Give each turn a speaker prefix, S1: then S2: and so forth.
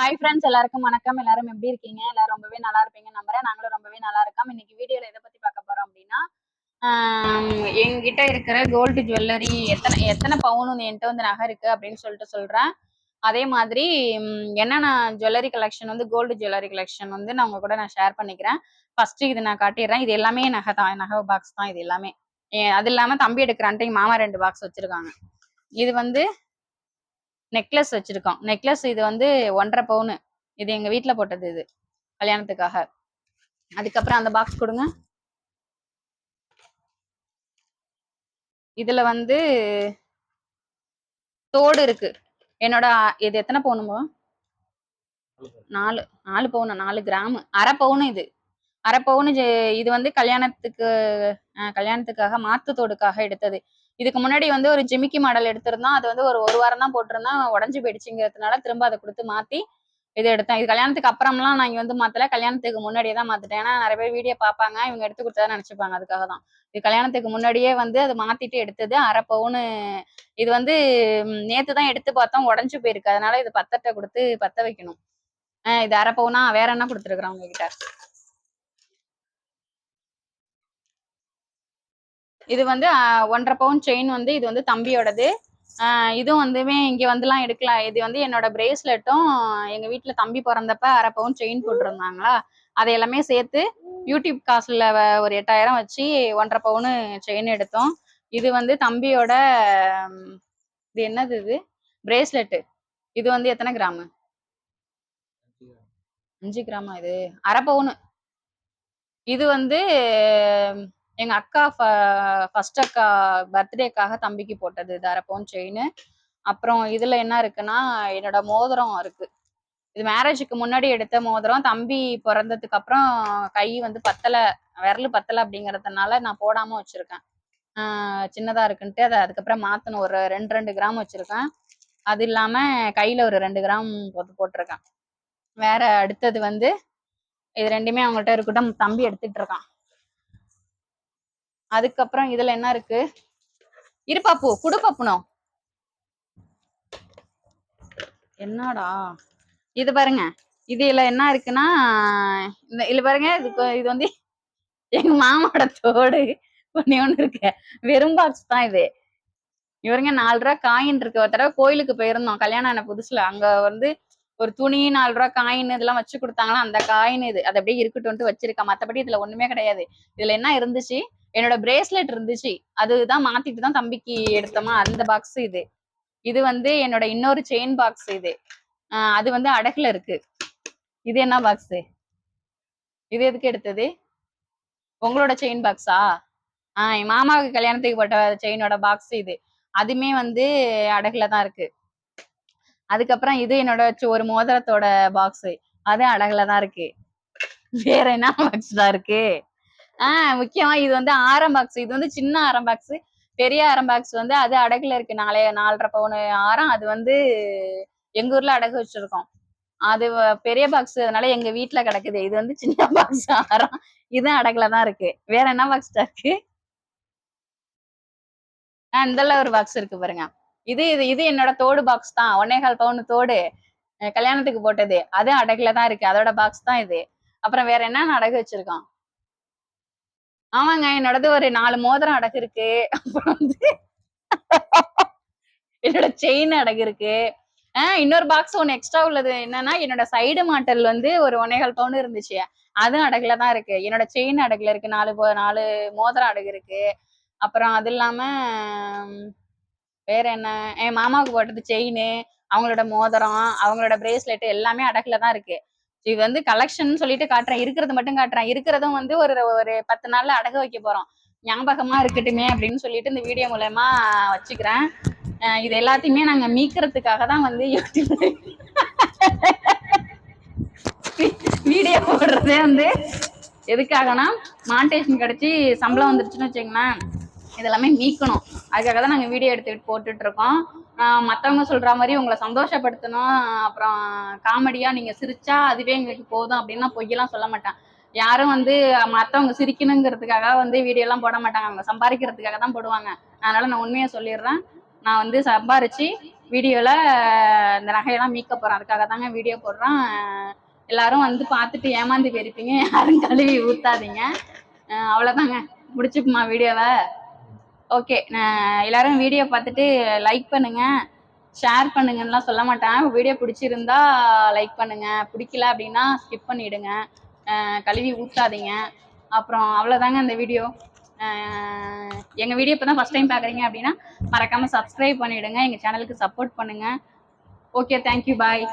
S1: Hi friends எல்லாருக்கும் வணக்கம். எல்லாரும் எப்படி இருக்கீங்க? எல்லாரும் ரொம்பவே நல்லா இருப்பீங்க நம்புறேன். நாங்களும் ரொம்பவே நல்லா இருக்கோம். இன்னைக்கு வீடியோல எதை பத்தி பார்க்க போறோம் அப்படின்னா எங்கிட்ட இருக்கிற கோல்டு ஜுவல்லரி எத்தனை எத்தனை பவுன் என்கிட்ட வந்து நகை இருக்கு அப்படின்னு சொல்லிட்டு சொல்றேன். அதே மாதிரி என்னென்ன ஜுவல்லரி கலெக்ஷன் வந்து கோல்டு ஜுவல்லரி கலெக்ஷன் வந்து நான் உங்க கூட நான் ஷேர் பண்ணிக்கிறேன். ஃபர்ஸ்ட் இது நான் காட்டிடுறேன். இது எல்லாமே நகை தான். நகை பாக்ஸ் தான் இது எல்லாமே. அது இல்லாம தம்பி எடுக்கிறான்ட்டு மாமா ரெண்டு பாக்ஸ் வச்சிருக்காங்க. இது வந்து நெக்லஸ் வச்சிருக்கோம். நெக்லஸ் இது வந்து ஒன்றரை பவுனு. இது எங்க வீட்டுல போட்டது இது கல்யாணத்துக்காக. அதுக்கப்புறம் அந்த பாக்ஸ் கொடுங்க. இதுல வந்து தோடு இருக்கு. என்னோட இது எத்தனை பவுனுமோ நாலு நாலு பவுனு? நாலு கிராம். அரை பவுனு இது. அரை இது வந்து கல்யாணத்துக்கு கல்யாணத்துக்காக மாத்து தோடுக்காக எடுத்தது. இதுக்கு முன்னாடி வந்து ஒரு ஜிமிக்கி மாடல் எடுத்திருந்தோம். அது வந்து ஒரு ஒரு வாரம் தான் போட்டிருந்தோம். உடஞ்சு போயிடுச்சுங்கிறதுனால திரும்ப அதை கொடுத்து மாத்தி இது எடுத்தேன். இது கல்யாணத்துக்கு அப்புறம்லாம் நான் இங்க வந்து மாத்தல. கல்யாணத்துக்கு முன்னாடியே தான் மாத்திட்டேன். ஏன்னா நிறைய பேர் வீடியோ பார்ப்பாங்க. இவங்க எடுத்து கொடுத்தா நினைச்சுப்பாங்க. அதுக்காக தான். இது கல்யாணத்துக்கு முன்னாடியே வந்து அது மாத்திட்டு எடுத்தது. அரை பவுனு இது வந்து நேத்து தான் எடுத்து பார்த்தோம். உடஞ்சு போயிருக்கு. அதனால இது பத்தட்டை கொடுத்து பத்த வைக்கணும். ஆஹ் இது அரை பவுனா வேற என்ன கொடுத்துருக்குறேன் உங்ககிட்ட? இது வந்து ஒன்றரை பவுன் செயின் வந்து இது வந்து தம்பியோடது. இதுவும் வந்துமே இங்கே வந்துலாம் எடுக்கலாம். இது வந்து என்னோட பிரேஸ்லெட்டும் எங்கள் வீட்டில் தம்பி பிறந்தப்ப அரை பவுன் செயின் போட்டிருந்தாங்களா? அதை எல்லாமே சேர்த்து யூடியூப் காசில் ஒரு எட்டாயிரம் வச்சு ஒன்றரை பவுனு செயின் எடுத்தோம். இது வந்து தம்பியோட இது என்னது இது? பிரேஸ்லெட்டு இது வந்து எத்தனை கிராமு? அஞ்சு கிராமா இது? அரை பவுனு. இது வந்து எங்க அக்கா ஃபர்ஸ்ட் அக்கா பர்த்டேக்காக தம்பிக்கு போட்டது இது அரை செயின் அப்புறம் இதுல என்ன இருக்குன்னா என்னோட மோதிரம் இருக்கு. இது மேரேஜுக்கு முன்னாடி எடுத்த மோதிரம். தம்பி பிறந்ததுக்கு அப்புறம் கை வந்து பத்தல விரல் பத்தல அப்படிங்கறதுனால நான் போடாம வச்சிருக்கேன். சின்னதா இருக்குன்ட்டு அதை அதுக்கப்புறம் மாத்தணும். ஒரு ரெண்டு ரெண்டு கிராம் வச்சிருக்கேன். அது இல்லாம கையில ஒரு ரெண்டு கிராம் போட்டு போட்டிருக்கேன். வேற அடுத்தது வந்து இது ரெண்டுமே அவங்கள்ட்ட இருக்கட்டும். தம்பி எடுத்துட்டு இருக்கான். அதுக்கப்புறம் இதுல என்ன இருக்கு? இரு குடுப்பாப்புனோம் குடு என்னடா? இது பாருங்க. இது இதுல என்ன இருக்குன்னா இந்த இதுல பாருங்க இதுக்கு இது வந்து எங்க மாமாவோட தோடு. ஒண்ணே ஒண்ணு இருக்கு. வெறும் பாக்ஸ் தான் இது. இவருங்க நாலு ரூபா காயின் இருக்கு. ஒரு தடவை கோயிலுக்கு போயிருந்தோம். கல்யாணம் ஆன புதுசுல. அங்க வந்து ஒரு துணி நாலு ரூபா காயின் இதெல்லாம் வச்சு கொடுத்தாங்களா? அந்த காயின் இது. அது அப்படியே இருக்கட்டும்ட்டு வச்சிருக்கா. மத்தபடி இதுல ஒண்ணுமே கிடையாது. இதுல என்ன இருந்துச்சு? என்னோட பிரேஸ்லெட் இருந்துச்சு. அதுதான் மாத்திட்டு தான் தம்பிக்கு எடுத்தோமா? அந்த பாக்ஸ் இது. இது வந்து என்னோட இன்னொரு செயின் பாக்ஸ் இது. ஆஹ் அது வந்து அடகுல இருக்கு. இது என்ன பாக்ஸ் இது எதுக்கு எடுத்தது? உங்களோட செயின் பாக்ஸா ஆஹ் என் மாமாவுக்கு கல்யாணத்துக்கு போட்ட செயினோட பாக்ஸ் இது. அதுமே வந்து அடகுல தான் இருக்கு. அதுக்கப்புறம் இது என்னோட ஒரு மோதிரத்தோட பாக்ஸ் அது அடகுல தான் இருக்கு. வேற என்ன பாக்ஸ் தான் இருக்கு? ஆஹ் முக்கியமா இது வந்து ஆரம் பாக்ஸ் இது வந்து சின்ன ஆரம் பாக்ஸ் பெரிய ஆரம் பாக்ஸ் வந்து அது அடகுல இருக்கு. நாளைய நாலரை பவுன் ஆரம். அது வந்து எங்க ஊர்ல அடகு வச்சிருக்கோம். அது பெரிய பாக்ஸ் அதனால எங்க வீட்ல கிடக்குது. இது வந்து சின்ன பாக்ஸ் ஆரம். இது அடகுல தான் இருக்கு. வேற என்ன பாக்ஸ் இருக்கு? ஆஹ் இந்தல ஒரு பாக்ஸ் இருக்கு பாருங்க. இது இது இது என்னோட தோடு பாக்ஸ் தான். ஒன்னேகால் பவுன் தோடு. கல்யாணத்துக்கு போட்டது. அது அடகுல தான் இருக்கு. அதோட பாக்ஸ் தான் இது. அப்புறம் வேற என்ன அடகு வச்சிருக்கான் ஆமாங்க என்னோடது ஒரு நாலு மோதிரம் அடகு இருக்கு அப்புறம் வந்து என்னோட செயின் அடகு இருக்கு ஆஹ் இன்னொரு பாக்ஸ் ஒன்னு எக்ஸ்ட்ரா உள்ளது. என்னன்னா என்னோட சைடு மாட்டல் வந்து ஒரு ஒன்னேகால் பவுன் இருந்துச்சு. அதுவும் அடகுல தான் இருக்கு. என்னோட செயின் அடகுல இருக்கு. நாலு நாலு மோதிரம் அடகு இருக்கு அப்புறம் அது இல்லாம வேற என்ன? என் மாமாவுக்கு போட்டது செயின் அவங்களோட மோதிரம் அவங்களோட பிரேஸ்லெட் எல்லாமே அடகுல தான் இருக்கு. இது வந்து கலெக்ஷன் சொல்லிட்டு காட்டுறேன். இருக்கிறது மட்டும் காட்டுறேன். இருக்கிறதும் வந்து ஒரு ஒரு பத்து நாள்ல அடகு வைக்க போறோம். ஞாபகமா இருக்கட்டுமே அப்படின்னு சொல்லிட்டு இந்த வீடியோ மூலயமா வச்சுக்கிறேன். இது எல்லாத்தையுமே நாங்க மீக்கிறதுக்காக தான் வந்து யூடியூப் வீடியோ போடுறதே வந்து எதுக்காகனா மானிட்டேஷன் கிடைச்சி சம்பளம் வந்துருச்சுன்னு வச்சுங்களேன் இதெல்லாமே மீக்கணும் அதுக்காக தான் நாங்கள் வீடியோ எடுத்துக்கிட்டு போட்டுட்டு இருக்கோம் ஆஹ் மத்தவங்க சொல்ற மாதிரி உங்களை சந்தோஷப்படுத்தணும். அப்புறம் காமெடியா நீங்க சிரிச்சா அதுவே எங்களுக்கு போதும் அப்படின்னா பொய்யெல்லாம் சொல்ல மாட்டேன். யாரும் வந்து மத்தவங்க சிரிக்கணுங்கிறதுக்காக வந்து வீடியோ எல்லாம் போட மாட்டாங்க. அவங்க சம்பாதிக்கிறதுக்காக தான் போடுவாங்க. அதனால நான் உண்மையை சொல்லிடுறேன். நான் வந்து சம்பாரிச்சு வீடியோவில் இந்த நகையெல்லாம் மீட்க போகிறோம் அதுக்காக தாங்க வீடியோ போடுறேன் எல்லாரும் வந்து பார்த்துட்டு ஏமாந்து போயிருப்பீங்க. யாரும் கழுவி ஊற்றாதீங்க அவ்வளோதாங்க முடிச்சுக்குமா வீடியோவை? ஓகே எல்லாரும் வீடியோ பார்த்துட்டு லைக் பண்ணுங்க. ஷேர் பண்ணுங்கன்னுலாம் சொல்ல மாட்டேன். வீடியோ பிடிச்சிருந்தா லைக் பண்ணுங்க. பிடிக்கல அப்படின்னா ஸ்கிப் பண்ணிடுங்க. கழுவி ஊற்றாதீங்க அப்புறம் அவ்வளோதாங்க இந்த வீடியோ எங்கள் வீடியோ இப்போ தான் ஃபஸ்ட் டைம் பார்க்குறீங்க அப்படின்னா மறக்காமல் சப்ஸ்கிரைப் பண்ணிவிடுங்க எங்கள் சேனலுக்கு சப்போர்ட் பண்ணுங்கள் ஓகே தேங்க்யூ பாய்